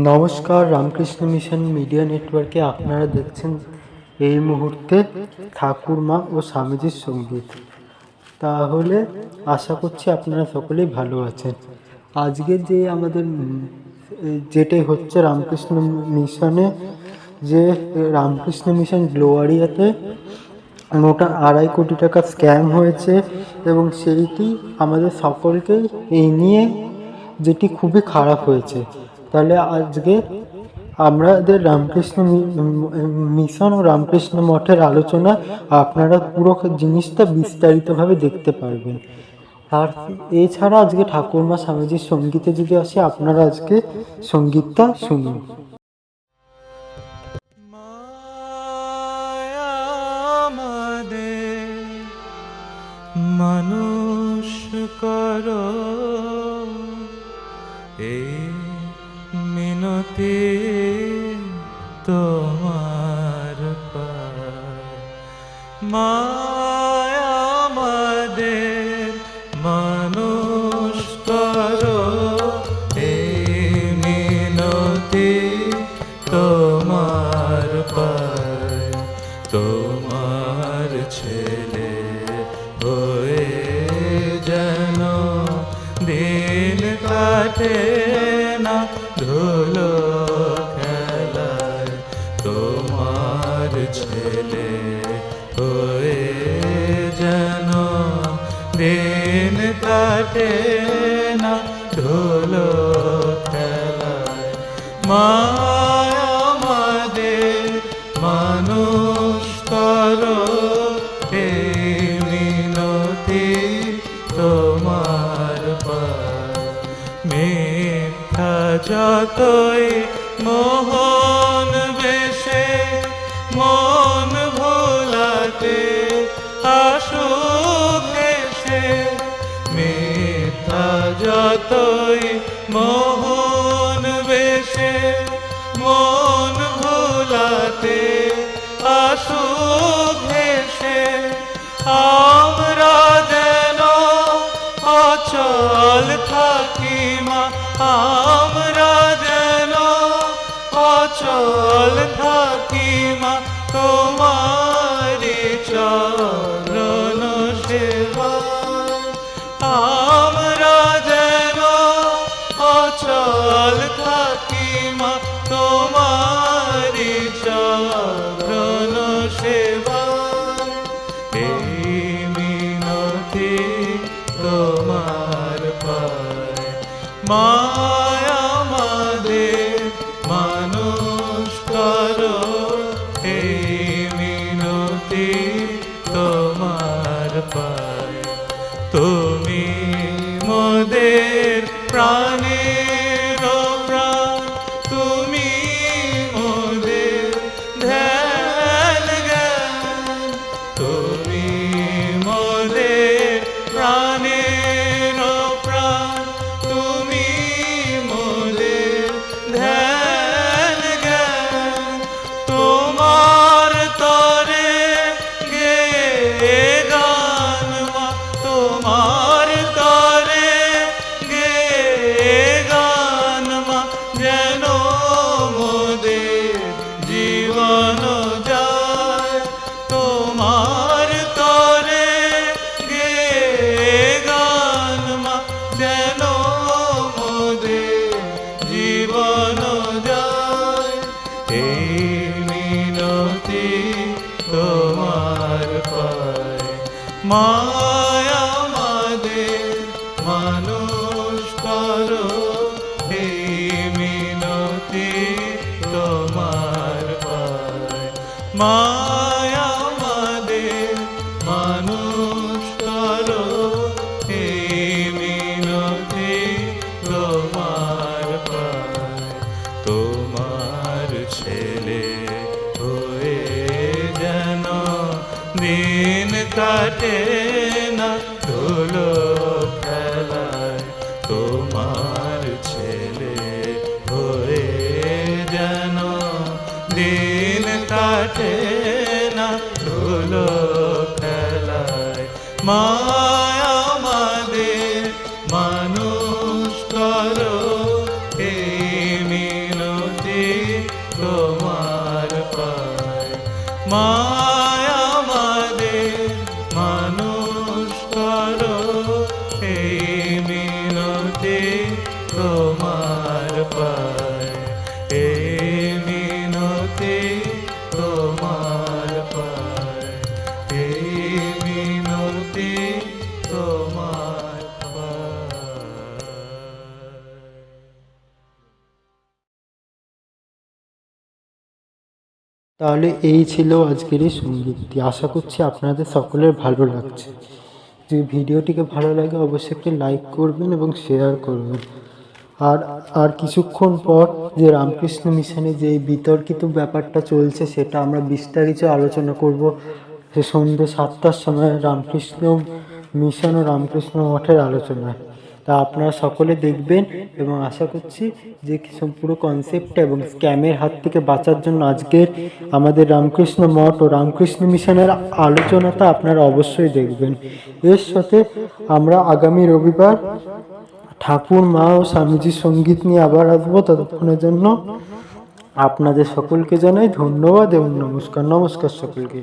নমস্কার, Ramakrishna mission media নেটওয়ার্কে আপনারা দেখছেন এই মুহূর্তে ঠাকুরমা ও স্বামীজির সংগীত। তাহলে আশা করছি আপনারা সকলেই ভালো আছেন। আজকে যে আমাদের যেটাই হচ্ছে রামকৃষ্ণ মিশনে যে রামকৃষ্ণ মিশন গ্লোয়ারিয়াতে মোটা আড়াই কোটি টাকা স্ক্যাম হয়েছে এবং সেইটি আমাদের সকলকে এই নিয়ে যেটি খুবই খারাপ হয়েছে। তাহলে আজকে আমাদের রামকৃষ্ণ মিশন ও রামকৃষ্ণ মঠের আলোচনা আপনারা পুরো জিনিসটা বিস্তারিতভাবে দেখতে পারবেন। আর এছাড়া আজকে ঠাকুরমা স্বামীজির সঙ্গীতে যদি আসে, আপনারা আজকে সঙ্গীতটা শুনুন। মানুষ করো এই মিনতি তোমার পায়। মায়ামাদের মানুষ করো এ মিনতি তোমার কাটে না খেলায়। মায়া আমাদের মানুষ করো মিনতি তোমার মিথ্যা যতই মোহন আসুক এসে আমরা যেন অচল থাকি মা, আমরা যেন অচল থাকি মা তোমারি চরণ সেবা। আমরা যেন অচল থাকি মা মায়া মাদের মানুষ করো এই মিনতি তোমার তুমি মোদের প্রাণের মায়া আমাদের মানুষ করো এই মিনতি তোমার পায়। মায়া দিন কাটে না ধুলো খেলায়। তোমার ছেলে হয়ে যেন দিন কাটে না ধুলো খেলায়। মায় আমাদের মানুষ করো, এই মিনতি তোমার পায়। মা তাহলে এই ছিল আজকের এই সঙ্গীতটি আশা করছি আপনাদের সকলের ভালো লাগছে। যদি ভিডিওটিকে ভালো লাগে, অবশ্যই একটি লাইক করবেন এবং শেয়ার করবেন। আর আর কিছুক্ষণ পর যে রামকৃষ্ণ মিশনে যে বিতর্কিত ব্যাপারটা চলছে, সেটা আমরা বিস্তারিত আলোচনা করব। সে সন্ধ্যে সাতটার সময় রামকৃষ্ণ মিশন ও রামকৃষ্ণ মঠের আলোচনায়। তা আপনারা সকলে দেখবেন এবং আশা করছি যে পুরো কনসেপ্টটা এবং স্ক্যামের হাত থেকে বাঁচার জন্য আজকের আমাদের রামকৃষ্ণ মঠ ও রামকৃষ্ণ মিশনের আলোচনাটা আপনারা অবশ্যই দেখবেন। এর সাথে আমরা আগামী রবিবার ঠাকুর, মা ও স্বামীজির সংগীত নিয়ে আবার আসব। ততক্ষণের জন্য আপনাদের সকলকে জানাই ধন্যবাদ এবং নমস্কার নমস্কার সকলকে।